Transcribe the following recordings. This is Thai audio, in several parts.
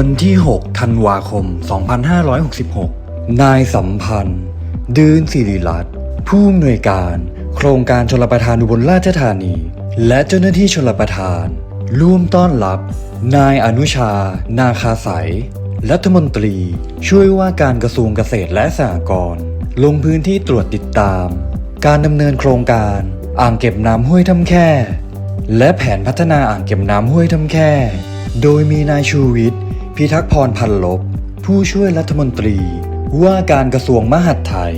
ันที่ 6 ธันวาคม 2566 นายสัมพันธ์ ดืนสิริรัตน์ผู้อำนวยการ โครงการชลประทานอุบลราชธานี และเจ้าหน้าที่ชลประทาน ร่วมต้อนรับ นายอนุชา นาคาสายรัฐมนตรี ช่วยว่าการกระทรวงเกษตรและสหกรณ์ลงพื้นที่ตรวจติดตาม การดำเนินโครงการ อ่างเก็บน้ำห้วยทำแค่ และแผนพัฒนาอ่างเก็บน้ำห้วยทำแค่ โดยมีนายชูวิทย์ พิทักษ์พรพันลบ ผู้ช่วยรัฐมนตรี ว่าการกระทรวงมหาดไทย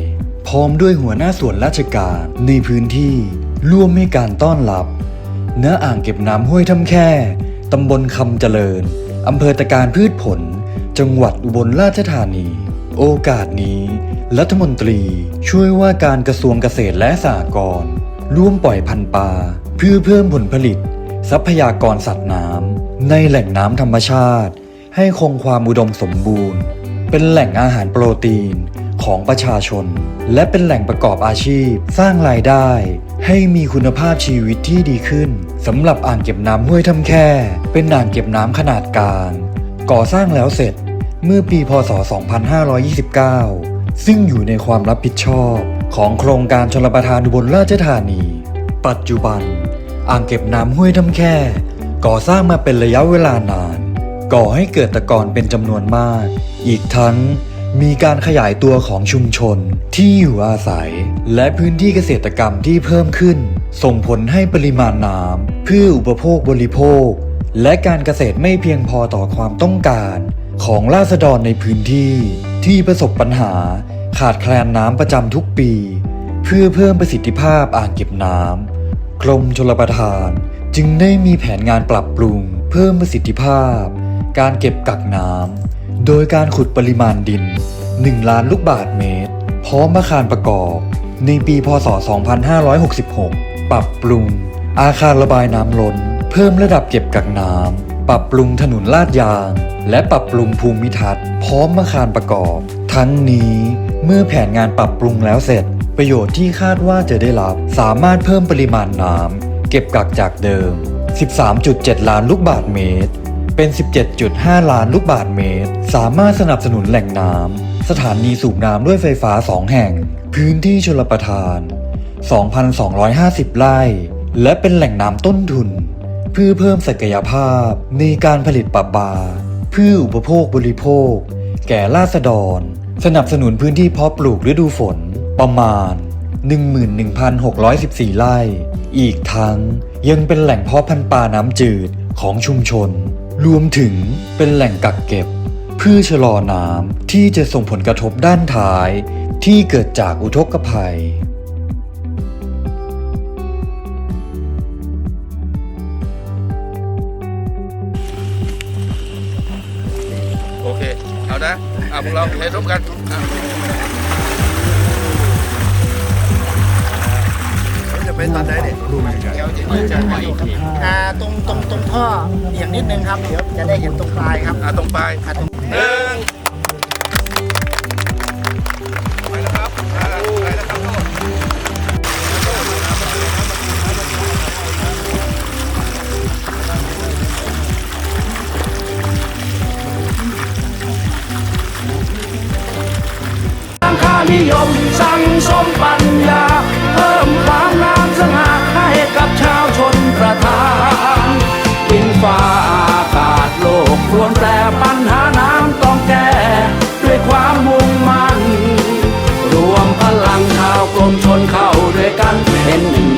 พร้อมด้วยหัวหน้าส่วนราชการในพื้นที่ร่วมให้การต้อนรับณอ่างเก็บน้ำห้วยทำแค่ตำบลคำเจริญอำเภอตะการพืชผล จังหวัดอุบลราชธานี โอกาสนี้ รัฐมนตรีช่วยว่าการกระทรวงเกษตรและสหกรณ์ร่วมปล่อยพันธุ์ปลาเพื่อเพิ่มผลผลิต ทรัพยากรสัตว์น้ำในแหล่งน้ำธรรมชาติ ให้คงความอุดมสมบูรณ์ เป็นแหล่งอาหารโปรตีนของประชาชน และเป็นแหล่งประกอบอาชีพ สร้างรายได้ ให้มีคุณภาพชีวิตที่ดีขึ้นสำหรับอ่างเก็บน้ำห้วยทำแค่ เป็นอ่างเก็บน้ำขนาดกลาง ก่อสร้างแล้วเสร็จเมื่อปีพศ 2529 ซึ่งอยู่ในความรับผิดชอบของโครงการชลประทานอุบลราชธานี ปัจจุบัน อ่างเก็บน้ำห้วยทำแค่ ก่อสร้างมาเป็นระยะเวลานาน ก่อให้เกิดตะกอนเป็นจำนวนมาก อีกทั้งมีการขยายตัวของชุมชนที่อยู่อาศัย และพื้นที่เกษตรกรรมที่เพิ่มขึ้น ส่งผลให้ปริมาณน้ำเพื่ออุปโภคบริโภค และการเกษตรไม่เพียงพอต่อความต้องการ ของราษฎรในพื้นที่ที่ประสบปัญหาขาดแคลนน้ำประจำทุกปี เพื่อเพิ่มประสิทธิภาพอ่างเก็บน้ำกรมชลประทาน จึงได้มีแผนงานปรับปรุง เพิ่มประสิทธิภาพ การเก็บกักน้ำ โดยการขุดปริมาณดิน 1 ล้านลูกบาทเมตร พร้อมอาคารประกอบ ในปีพศ 2566 ปรับปรุง อาคารระบายน้ำล้น เพิ่มระดับเก็บกักน้ำ ปรับปรุงถนนลาดยาง และปรับปรุงภูมิทัศน์ พร้อมอาคารประกอบ ทั้งนี้เมื่อแผนงานปรับปรุงแล้วเสร็จ ประโยชน์ที่คาดว่าจะได้รับ สามารถเพิ่มปริมาณน้ำเก็บกักจากเดิม 13.7 ล้านลูกบาทเมตร เป็น 17.5 ล้านลูกบาทเมตร สามารถสนับสนุนแหล่งน้ำ สถานีสูบน้ำด้วยไฟฟ้า 2 แห่ง พื้นที่ชลประทาน 2,250 ไร่ และเป็นแหล่งน้ำต้นทุน เพื่อเพิ่มศักยภาพในการผลิตปลาปาเพื่ออุปโภคบริโภค แก่ราษฎร สนับสนุนพื้นที่เพาะปลูกฤดูฝนประมาณ 11,614 ไร่ อีกทั้งยังเป็นแหล่งเพาะพันธุ์ปลาน้ำจืดของชุมชน รวมถึงเป็นแหล่งกักเก็บเพื่อชะลอน้ำที่จะส่งผลกระทบด้านท้ายที่เกิดจากอุทกภัย โอเค เอานะอะพวกเราเทร่วมกันอะ ไปตอนไหนเนี่ยอ่าตรงตรงตรงท่ออย่างนิดนึงครับ เดี๋ยวจะได้เห็นตรงปลายครับอะตรงปลายอ่าตรงหนึ่ง en